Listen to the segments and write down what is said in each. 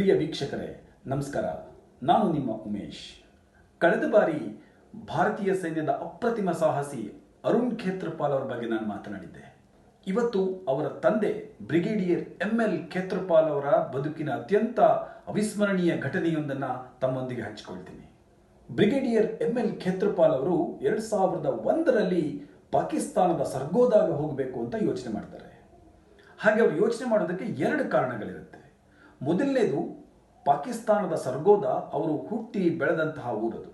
ಪ್ರಿಯ ವೀಕ್ಷಕರೇ, ನಮಸ್ಕಾರ. ನಾನು ನಿಮ್ಮ ಉಮೇಶ್. ಕಳೆದ ಬಾರಿ ಭಾರತೀಯ ಸೈನ್ಯದ ಅಪ್ರತಿಮ ಸಾಹಸಿ ಅರುಣ್ ಖೇತ್ರಪಾಲ್ ಅವರ ಬಗ್ಗೆ ನಾನು ಮಾತನಾಡಿದ್ದೆ. ಇವತ್ತು ಅವರ ತಂದೆ ಬ್ರಿಗೇಡಿಯರ್ ಎಂ ಎಲ್ ಖೇತ್ರಪಾಲ್ ಅವರ ಬದುಕಿನ ಅತ್ಯಂತ ಅವಿಸ್ಮರಣೀಯ ಘಟನೆಯೊಂದನ್ನು ತಮ್ಮೊಂದಿಗೆ ಹಂಚಿಕೊಳ್ತೀನಿ. ಬ್ರಿಗೇಡಿಯರ್ ಎಂ ಎಲ್ ಖೇತ್ರಪಾಲ್ ಅವರು ಎರಡು ಸಾವಿರದ ಒಂದರಲ್ಲಿ ಪಾಕಿಸ್ತಾನದ ಸರ್ಗೋದಾಗ ಹೋಗಬೇಕು ಅಂತ ಯೋಚನೆ ಮಾಡ್ತಾರೆ. ಹಾಗೆ ಅವರು ಯೋಚನೆ ಮಾಡೋದಕ್ಕೆ ಎರಡು ಕಾರಣಗಳಿರುತ್ತೆ. ಮೊದಲನೇದು ಪಾಕಿಸ್ತಾನದ ಸರ್ಗೋದ ಅವರು ಹುಟ್ಟಿ ಬೆಳೆದಂತಹ ಊರದು.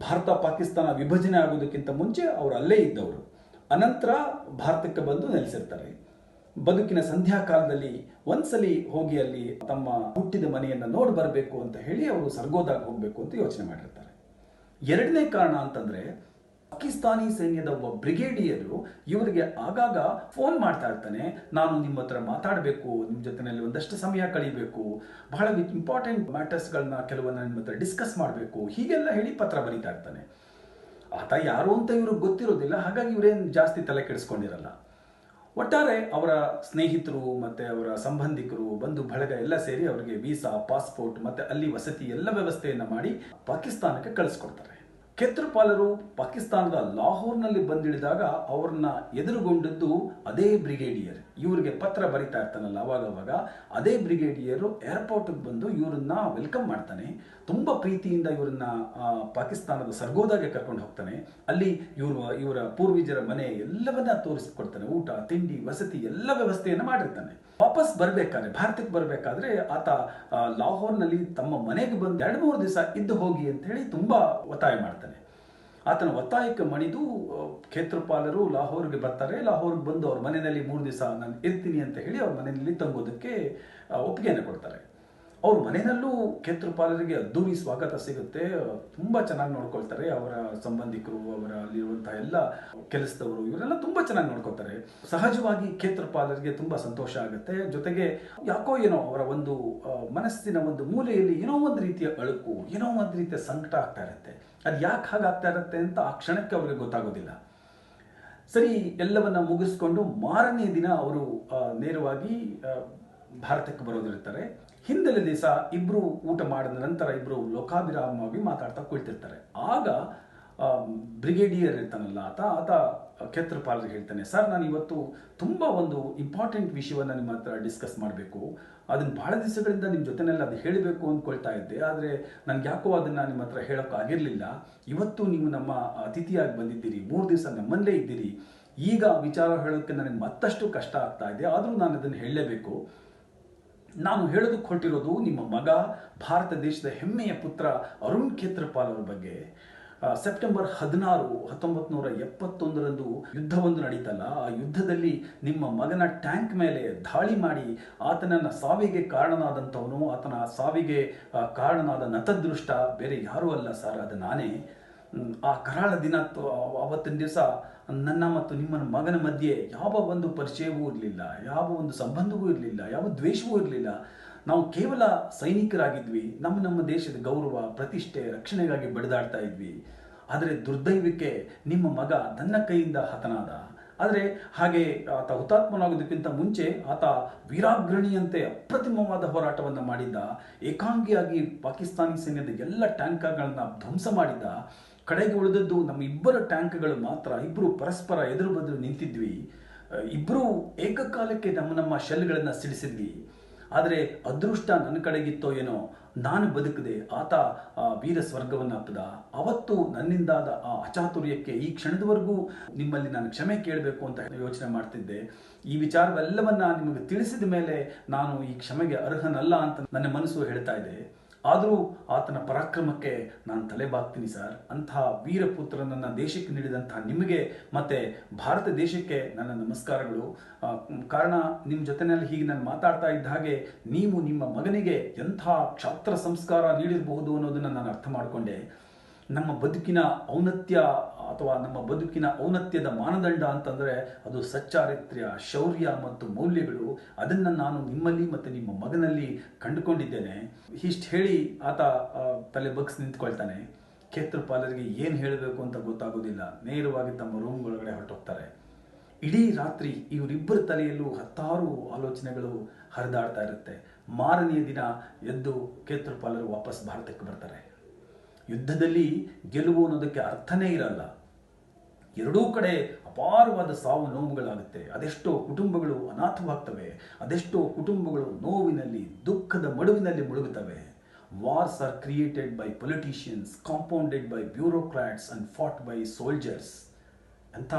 ಭಾರತ ಪಾಕಿಸ್ತಾನ ವಿಭಜನೆ ಆಗೋದಕ್ಕಿಂತ ಮುಂಚೆ ಅವರು ಅಲ್ಲೇ ಇದ್ದವರು. ಅನಂತರ ಭಾರತಕ್ಕೆ ಬಂದು ನೆಲೆಸಿರ್ತಾರೆ. ಬದುಕಿನ ಸಂಧ್ಯಾ ಕಾಲದಲ್ಲಿ ಒಂದ್ಸಲಿ ಹೋಗಿ ಅಲ್ಲಿ ತಮ್ಮ ಹುಟ್ಟಿದ ಮನೆಯನ್ನು ನೋಡಿ ಬರಬೇಕು ಅಂತ ಹೇಳಿ ಅವರು ಸರ್ಗೋದಾಗ ಹೋಗಬೇಕು ಅಂತ ಯೋಚನೆ ಮಾಡಿರ್ತಾರೆ. ಎರಡನೇ ಕಾರಣ ಅಂತಂದ್ರೆ ಪಾಕಿಸ್ತಾನಿ ಸೈನ್ಯದ ಒಬ್ಬ ಬ್ರಿಗೇಡಿಯರು ಇವರಿಗೆ ಆಗಾಗ ಫೋನ್ ಮಾಡ್ತಾ ಇರ್ತಾನೆ, ನಾನು ನಿಮ್ಮ ಹತ್ರ ಮಾತಾಡಬೇಕು, ನಿಮ್ಮ ಜೊತೆನಲ್ಲಿ ಒಂದಷ್ಟು ಸಮಯ ಕಳಿಬೇಕು, ಬಹಳ ಇಂಪಾರ್ಟೆಂಟ್ ಮ್ಯಾಟರ್ಸ್ಗಳನ್ನ ಕೆಲವನ್ನ ನಿಮ್ಮ ಹತ್ರ ಡಿಸ್ಕಸ್ ಮಾಡಬೇಕು. ಹೀಗೆಲ್ಲ ಹೇಳಿ ಪತ್ರ ಬರೀತಾ ಇರ್ತಾನೆ. ಆತ ಯಾರು ಅಂತ ಇವ್ರಿಗೆ ಗೊತ್ತಿರೋದಿಲ್ಲ, ಹಾಗಾಗಿ ಇವರೇನು ಜಾಸ್ತಿ ತಲೆ ಕೆಡಿಸ್ಕೊಂಡಿರಲ್ಲ. ಒಟ್ಟಾರೆ ಅವರ ಸ್ನೇಹಿತರು ಮತ್ತೆ ಅವರ ಸಂಬಂಧಿಕರು, ಬಂಧು, ಬಳಗ ಎಲ್ಲ ಸೇರಿ ಅವರಿಗೆ ವೀಸಾ ಪಾಸ್ಪೋರ್ಟ್ ಮತ್ತೆ ಅಲ್ಲಿ ವಸತಿ ಎಲ್ಲ ವ್ಯವಸ್ಥೆಯನ್ನ ಮಾಡಿ ಪಾಕಿಸ್ತಾನಕ್ಕೆ ಕಳಿಸ್ಕೊಡ್ತಾರೆ. ಕೆತ್ರಪಾಲರು ಪಾಕಿಸ್ತಾನದ ಲಾಹೋರ್ನಲ್ಲಿ ಬಂದಿಳಿದಾಗ ಅವರನ್ನ ಎದುರುಗೊಂಡದ್ದು ಅದೇ ಬ್ರಿಗೇಡಿಯರ್. ಇವರಿಗೆ ಪತ್ರ ಬರಿತಾ ಇರ್ತಾನಲ್ಲ ಅವಾಗ ಅವಾಗ ಅದೇ ಬ್ರಿಗೇಡಿಯರು ಏರ್ಪೋರ್ಟ್ಗೆ ಬಂದು ಇವರನ್ನ ವೆಲ್ಕಮ್ ಮಾಡ್ತಾನೆ. ತುಂಬ ಪ್ರೀತಿಯಿಂದ ಇವರನ್ನ ಪಾಕಿಸ್ತಾನದ ಸರ್ಗೋದಾಗೆ ಕರ್ಕೊಂಡು ಹೋಗ್ತಾನೆ. ಅಲ್ಲಿ ಇವರು, ಇವರ ಪೂರ್ವಿಜರ ಮನೆ ಎಲ್ಲವನ್ನ ತೋರಿಸ್ಕೊಡ್ತಾನೆ. ಊಟ, ತಿಂಡಿ, ವಸತಿ ಎಲ್ಲ ವ್ಯವಸ್ಥೆಯನ್ನು ಮಾಡಿರ್ತಾನೆ. ವಾಪಸ್ ಬರಬೇಕಾದ್ರೆ, ಭಾರತಕ್ಕೆ ಬರಬೇಕಾದ್ರೆ ಆತ ಲಾಹೋರ್ನಲ್ಲಿ ತಮ್ಮ ಮನೆಗೆ ಬಂದು ಎರಡು ಮೂರು ದಿವಸ ಇದ್ದು ಹೋಗಿ ಅಂತ ಹೇಳಿ ತುಂಬಾ ಒತ್ತಾಯ ಮಾಡ್ತಾನೆ. ಆತನ ಒತ್ತಾಯಕ್ಕೆ ಮಣಿದು ಕ್ಷೇತ್ರಪಾಲರು ಲಾಹೋರ್ಗೆ ಬರ್ತಾರೆ. ಲಾಹೋರ್ಗೆ ಬಂದು ಅವ್ರ ಮನೆಯಲ್ಲಿ ಮೂರು ದಿವಸ ನಾನು ಇರ್ತೀನಿ ಅಂತ ಹೇಳಿ ಅವ್ರ ಮನೆಯಲ್ಲಿ ತಂಗೋದಕ್ಕೆ ಒಪ್ಪಿಗೆಯನ್ನು ಕೊಡ್ತಾರೆ. ಅವ್ರ ಮನೆಯಲ್ಲೂ ಕ್ಷೇತ್ರಪಾಲರಿಗೆ ಅದ್ದೂರಿ ಸ್ವಾಗತ ಸಿಗುತ್ತೆ. ತುಂಬಾ ಚೆನ್ನಾಗಿ ನೋಡ್ಕೊಳ್ತಾರೆ ಅವರ ಸಂಬಂಧಿಕರು, ಅವರ ಅಲ್ಲಿರುವಂತಹ ಎಲ್ಲ ಕೆಲಸದವರು, ಇವರೆಲ್ಲ ತುಂಬಾ ಚೆನ್ನಾಗಿ ನೋಡ್ಕೊತಾರೆ ಸಹಜವಾಗಿ ಕ್ಷೇತ್ರಪಾಲರಿಗೆ ತುಂಬಾ ಸಂತೋಷ ಆಗುತ್ತೆ. ಜೊತೆಗೆ ಯಾಕೋ ಏನೋ ಅವರ ಒಂದು ಮನಸ್ಸಿನ ಒಂದು ಮೂಲೆಯಲ್ಲಿ ಏನೋ ಒಂದು ರೀತಿಯ ಅಳುಕು, ಏನೋ ಒಂದು ರೀತಿಯ ಸಂಕಟ ಆಗ್ತಾ ಇರುತ್ತೆ. ಅದು ಯಾಕೆ ಹಾಗಾಗ್ತಾ ಇರುತ್ತೆ ಅಂತ ಆ ಕ್ಷಣಕ್ಕೆ ಅವ್ರಿಗೆ ಗೊತ್ತಾಗೋದಿಲ್ಲ. ಸರಿ, ಎಲ್ಲವನ್ನ ಮುಗಿಸ್ಕೊಂಡು ಮಾರನೇ ದಿನ ಅವರು ನೇರವಾಗಿ ಭಾರತಕ್ಕೆ ಬರೋದಿರ್ತಾರೆ. ಹಿಂದಿನ ದಿವಸ ಇಬ್ರು ಊಟ ಮಾಡಿದ ನಂತರ ಇಬ್ರು ಲೋಕಾಭಿರಾಮವಾಗಿ ಮಾತಾಡ್ತಾ ಕುಳಿತಿರ್ತಾರೆ. ಆಗ ಬ್ರಿಗೇಡಿಯರ್ ಇರ್ತಾನಲ್ಲ ಆತ ಆತ ಕ್ಷೇತ್ರಪಾಲರಿಗೆ ಹೇಳ್ತಾನೆ. ಸರ್, ನಾನು ಇವತ್ತು ತುಂಬ ಒಂದು ಇಂಪಾರ್ಟೆಂಟ್ ವಿಷಯವನ್ನು ನಿಮ್ಮ ಹತ್ರ ಡಿಸ್ಕಸ್ ಮಾಡಬೇಕು. ಅದನ್ನು ಬಹಳ ದಿವಸಗಳಿಂದ ನಿಮ್ಮ ಜೊತೆನೆಲ್ಲ ಅದು ಹೇಳಬೇಕು ಅಂದ್ಕೊಳ್ತಾ ಇದ್ದೆ. ಆದರೆ ನನಗೆ ಯಾಕೋ ಅದನ್ನು ನಿಮ್ಮ ಹತ್ರ ಹೇಳೋಕ್ಕಾಗಿರಲಿಲ್ಲ ಇವತ್ತು ನೀವು ನಮ್ಮ ಅತಿಥಿಯಾಗಿ ಬಂದಿದ್ದೀರಿ. ಮೂರು ದಿವಸ ನಮ್ಮಲ್ಲೇ ಇದ್ದೀರಿ. ಈಗ ವಿಚಾರ ಹೇಳೋಕ್ಕೆ ನನಗೆ ಮತ್ತಷ್ಟು ಕಷ್ಟ ಆಗ್ತಾ ಇದೆ. ಆದರೂ ನಾನು ಅದನ್ನು ಹೇಳಲೇಬೇಕು. ನಾನು ಹೇಳೋದಕ್ಕೆ ಹೊರಟಿರೋದು ನಿಮ್ಮ ಮಗ ಭಾರತ ದೇಶದ ಹೆಮ್ಮೆಯ ಪುತ್ರ ಅರುಣ್ ಖೇತ್ರಪಾಲ್ ಅವರ ಬಗ್ಗೆ. ಸೆಪ್ಟೆಂಬರ್ ಹದಿನಾರು ಹತ್ತೊಂಬತ್ತು ನೂರ ಎಪ್ಪತ್ತೊಂದರಂದು ಯುದ್ಧವೊಂದು ನಡೀತಲ್ಲ, ಆ ಯುದ್ಧದಲ್ಲಿ ನಿಮ್ಮ ಮಗನ ಟ್ಯಾಂಕ್ ಮೇಲೆ ದಾಳಿ ಮಾಡಿ ಆತನನ್ನ ಸಾವಿಗೆ ಕಾರಣನಾದಂಥವನು, ಆತನ ಸಾವಿಗೆ ಕಾರಣನಾದ ನತದೃಷ್ಟ, ಬೇರೆ ಯಾರೂ ಅಲ್ಲ ಸರ್, ಅದು ನಾನೇ. ಆ ಕರಾಳ ದಿನ ಅವತ್ತಿನ ದಿವಸ ನನ್ನ ಮತ್ತು ನಿಮ್ಮ ಮಗನ ಮಧ್ಯೆ ಯಾವ ಒಂದು ಪರಿಚಯವೂ ಇರಲಿಲ್ಲ, ಯಾವ ಒಂದು ಸಂಬಂಧವೂ ಇರಲಿಲ್ಲ, ಯಾವ ದ್ವೇಷವೂ ಇರಲಿಲ್ಲ. ನಾವು ಕೇವಲ ಸೈನಿಕರಾಗಿದ್ವಿ. ನಮ್ಮ ನಮ್ಮ ದೇಶದ ಗೌರವ, ಪ್ರತಿಷ್ಠೆ, ರಕ್ಷಣೆಗಾಗಿ ಬಡಿದಾಡ್ತಾ ಇದ್ವಿ. ಆದರೆ ದುರ್ದೈವಕ್ಕೆ ನಿಮ್ಮ ಮಗ ನನ್ನ ಕೈಯಿಂದ ಹತನಾದ. ಆದರೆ ಹಾಗೆ ಆತ ಹುತಾತ್ಮನಾಗೋದಕ್ಕಿಂತ ಮುಂಚೆ ಆತ ವೀರಾಗ್ರಣಿಯಂತೆ ಅಪ್ರತಿಮವಾದ ಹೋರಾಟವನ್ನು ಮಾಡಿದ್ದ. ಏಕಾಂಗಿಯಾಗಿ ಪಾಕಿಸ್ತಾನಿ ಸೈನ್ಯದ ಎಲ್ಲ ಟ್ಯಾಂಕರ್ಗಳನ್ನ ಧ್ವಂಸ ಮಾಡಿದ್ದ. ಕಡೆಗೆ ಉಳಿದದ್ದು ನಮ್ಮ ಇಬ್ಬರ ಟ್ಯಾಂಕ್ಗಳು ಮಾತ್ರ. ಇಬ್ಬರು ಪರಸ್ಪರ ಎದುರು ಬದುರು ನಿಂತಿದ್ವಿ. ಇಬ್ಬರೂ ಏಕಕಾಲಕ್ಕೆ ನಮ್ಮ ನಮ್ಮ ಶೆಲ್ಗಳನ್ನು ಸಿಡಿಸಿದ್ವಿ. ಆದರೆ ಅದೃಷ್ಟ ನನ್ನ ಕಡೆಗಿತ್ತೋ ಏನೋ, ನಾನು ಬದುಕದೆ, ಆತ ಆ ವೀರ ಸ್ವರ್ಗವನ್ನು ಹತ್ತದ ಅವತ್ತು ನನ್ನಿಂದಾದ ಆ ಅಚಾತುರ್ಯಕ್ಕೆ ಈ ಕ್ಷಣದವರೆಗೂ ನಿಮ್ಮಲ್ಲಿ ನಾನು ಕ್ಷಮೆ ಕೇಳಬೇಕು ಅಂತ ಯೋಚನೆ ಮಾಡ್ತಿದ್ದೆ. ಈ ವಿಚಾರವೆಲ್ಲವನ್ನ ನಿಮಗೆ ತಿಳಿಸಿದ ಮೇಲೆ ನಾನು ಈ ಕ್ಷಮೆಗೆ ಅರ್ಹನಲ್ಲ ಅಂತ ನನ್ನ ಮನಸ್ಸು ಹೇಳ್ತಾ ಇದೆ. ಆದರೂ ಆತನ ಪರಾಕ್ರಮಕ್ಕೆ ನಾನು ತಲೆ ಬಾಗ್ತೀನಿ ಸರ್. ಅಂತಹ ವೀರಪುತ್ರನನ್ನ ದೇಶಕ್ಕೆ ನೀಡಿದಂಥ ನಿಮಗೆ ಮತ್ತೆ ಭಾರತ ದೇಶಕ್ಕೆ ನನ್ನ ನಮಸ್ಕಾರಗಳು. ಕಾರಣ ನಿಮ್ಮ ಜೊತೆನಲ್ಲಿ ಹೀಗೆ ನಾನು ಮಾತಾಡ್ತಾ ಇದ್ದ ಹಾಗೆ ನೀವು ನಿಮ್ಮ ಮಗನಿಗೆ ಎಂಥ ಕ್ಷಾತ್ರ ಸಂಸ್ಕಾರ ನೀಡಿರಬಹುದು ಅನ್ನೋದನ್ನು ನಾನು ಅರ್ಥ ಮಾಡಿಕೊಂಡೆ. ನಮ್ಮ ಬದುಕಿನ ಔನ್ನತ್ಯ ಅಥವಾ ನಮ್ಮ ಬದುಕಿನ ಔನ್ನತ್ಯದ ಮಾನದಂಡ ಅಂತಂದರೆ ಅದು ಸಚ್ಚಾರಿತ್ರ್ಯ, ಶೌರ್ಯ ಮತ್ತು ಮೌಲ್ಯಗಳು. ಅದನ್ನು ನಾನು ನಿಮ್ಮಲ್ಲಿ ಮತ್ತು ನಿಮ್ಮ ಮಗನಲ್ಲಿ ಕಂಡುಕೊಂಡಿದ್ದೇನೆ. ಇಷ್ಟು ಹೇಳಿ ಆತ ತಲೆ ಬಗ್ಸ್ ನಿಂತ್ಕೊಳ್ತಾನೆ. ಕ್ಷೇತ್ರಪಾಲರಿಗೆ ಏನು ಹೇಳಬೇಕು ಅಂತ ಗೊತ್ತಾಗೋದಿಲ್ಲ. ನೇರವಾಗಿ ತಮ್ಮ ರೂಮ್ ಒಳಗಡೆ ಹೊರಟೋಗ್ತಾರೆ. ಇಡೀ ರಾತ್ರಿ ಇವರಿಬ್ಬರ ತಲೆಯಲ್ಲೂ ಹತ್ತಾರು ಆಲೋಚನೆಗಳು ಹರಿದಾಡ್ತಾ ಇರುತ್ತೆ. ಮಾರನೆಯ ದಿನ ಎದ್ದು ಕೇತ್ರಪಾಲರು ವಾಪಸ್ ಭಾರತಕ್ಕೆ ಬರ್ತಾರೆ. ಯುದ್ಧದಲ್ಲಿ ಗೆಲುವು ಅನ್ನೋದಕ್ಕೆ ಅರ್ಥನೇ ಇರಲ್ಲ. ಎರಡೂ ಕಡೆ ಅಪಾರವಾದ ಸಾವು ನೋವುಗಳಾಗುತ್ತೆ. ಅದೆಷ್ಟೋ ಕುಟುಂಬಗಳು ಅನಾಥವಾಗ್ತವೆ. ಅದೆಷ್ಟೋ ಕುಟುಂಬಗಳು ನೋವಿನಲ್ಲಿ, ದುಃಖದ ಮಡುವಿನಲ್ಲಿ ಮುಳುಗುತ್ತವೆ. Wars are created by politicians compounded by bureaucrats and fought by soldiers ಅಂತ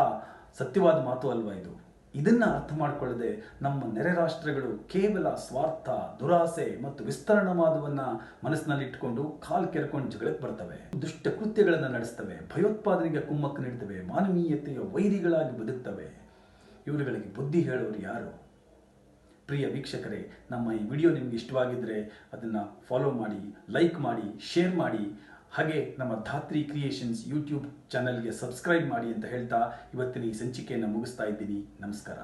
ಸತ್ಯವಾದ ಮಾತು ಅಲ್ವಾ ಇದು? ಇದನ್ನ ಅರ್ಥ ಮಾಡಿಕೊಳ್ಳದೆ ನಮ್ಮ ನೆರೆ ರಾಷ್ಟ್ರಗಳು ಕೇವಲ ಸ್ವಾರ್ಥ, ದುರಾಸೆ ಮತ್ತು ವಿಸ್ತರಣವಾದವನ್ನ ಮನಸ್ಸಿನಲ್ಲಿ ಕಾಲು ಕೆರ್ಕೊಂಡು ಜಗಳಕ್ಕೆ ಬರ್ತವೆ. ದುಷ್ಟ ಕೃತ್ಯಗಳನ್ನು ನಡೆಸ್ತವೆ, ಭಯೋತ್ಪಾದನೆಗೆ ಕುಮ್ಮಕ್ಕು ನೀಡ್ತವೆ, ಮಾನವೀಯತೆಯ ವೈರಿಗಳಾಗಿ ಬದುಕ್ತವೆ. ಇವರುಗಳಿಗೆ ಬುದ್ಧಿ ಹೇಳೋರು ಯಾರು? ಪ್ರಿಯ ವೀಕ್ಷಕರೇ, ನಮ್ಮ ಈ ವಿಡಿಯೋ ನಿಮ್ಗೆ ಇಷ್ಟವಾಗಿದ್ದರೆ ಅದನ್ನು ಫಾಲೋ ಮಾಡಿ ಲೈಕ್ ಮಾಡಿ ಶೇರ್ ಮಾಡಿ ಹಾಗೆ ನಮ್ಮ ಧಾತ್ರಿ ಕ್ರಿಯೇಷನ್ಸ್ ಯೂಟ್ಯೂಬ್ ಚಾನಲ್ಗೆ ಸಬ್ಸ್ಕ್ರೈಬ್ ಮಾಡಿ ಅಂತ ಹೇಳ್ತಾ ಇವತ್ತಿನ ಈ ಸಂಚಿಕೆಯನ್ನು ಮುಗಿಸ್ತಾ ಇದ್ದೀನಿ. ನಮಸ್ಕಾರ.